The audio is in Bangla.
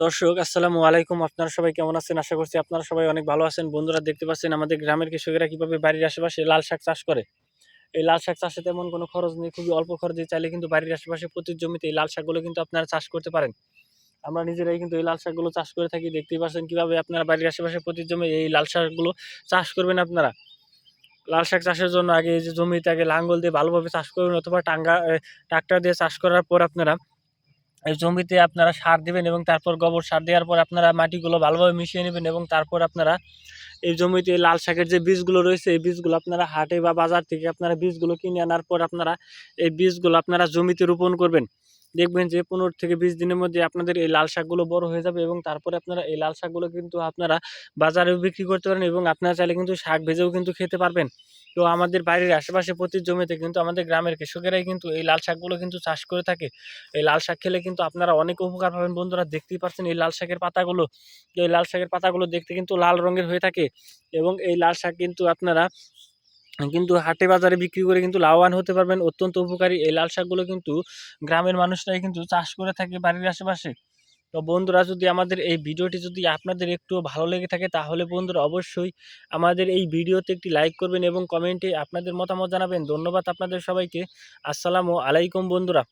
দর্শক, আসসালামু আলাইকুম। আপনারা সবাই কেমন আছেন? আশা করছি আপনারা সবাই অনেক ভালো আছেন। বন্ধুরা, দেখতে পাচ্ছেন আমাদের গ্রামের কৃষকেরা কীভাবে বাড়ির আশেপাশে লাল শাক চাষ করে। এই লাল শাক চাষে তেমন কোনো খরচ নেই, খুবই অল্প খরচে চাইলে কিন্তু বাড়ির আশেপাশে প্রতি জমিতে এই লাল শাকগুলো কিন্তু আপনারা চাষ করতে পারেন। আমরা নিজেরাই কিন্তু এই লাল শাকগুলো চাষ করে থাকি। দেখতেই পাচ্ছেন কীভাবে আপনারা বাড়ির আশেপাশে প্রতি জমি এই লাল শাকগুলো চাষ করবেন আপনারা। লাল শাক চাষের জন্য আগে যে জমিতে আগে লাঙ্গল দিয়ে ভালোভাবে চাষ করবেন অথবা টাঙ্গা ট্রাক্টর দিয়ে চাষ করার পর আপনারা জমিতে আপনারা সার দিবেন এবং তারপর গোবর সার দেওয়ার পর আপনারা মাটিগুলো ভালোভাবে মিশিয়ে নেবেন এবং তারপর আপনারা এই জমিতে লাল শাকের যে বীজগুলো রয়েছে, এই বীজগুলো আপনারা হাটে বা বাজার থেকে আপনারা বীজগুলো কিনে আনার পর আপনারা এই বীজগুলো আপনারা জমিতে রোপণ করবেন। দেখবেন যে পনেরো থেকে বিশ দিনের মধ্যে আপনাদের এই লাল শাকগুলো বড় হয়ে যাবে এবং তারপরে আপনারা এই লাল শাকগুলো কিন্তু আপনারা বাজারেও বিক্রি করতে পারেন এবং আপনারা চাইলে কিন্তু শাক ভেজেও কিন্তু খেতে পারবেন। তো আমাদের বাড়ির আশেপাশে প্রতি জমিতে কিন্তু আমাদের গ্রামের কৃষকেরাই কিন্তু এই লাল শাকগুলো কিন্তু চাষ করে থাকে। এই লাল শাক খেলে কিন্তু আপনারা অনেক উপকার পাবেন বন্ধুরা, দেখতেই পাচ্ছেন এই লাল শাকের পাতাগুলো। এই লাল শাকের পাতাগুলো দেখতে কিন্তু লাল রঙের হয়ে থাকে এবং এই লাল শাক কিন্তু আপনারা কিন্তু হাটে বাজারে বিক্রি করে কিন্তু লাভবান হতে পারবেন। অত্যন্ত উপকারী এই লাল শাকগুলো কিন্তু গ্রামের মানুষরাই কিন্তু চাষ করে থাকে বাড়ির আশেপাশে। তো বন্ধুরা যদি আমাদের এই ভিডিওটি যদি আপনাদের একটু ভালো লেগে থাকে, তাহলে বন্ধুরা অবশ্যই আমাদের এই ভিডিওতে একটি লাইক করবেন এবং কমেন্টে আপনাদের মতামত জানাবেন। ধন্যবাদ আপনাদের সবাইকে। আসসালামু আলাইকুম বন্ধুরা।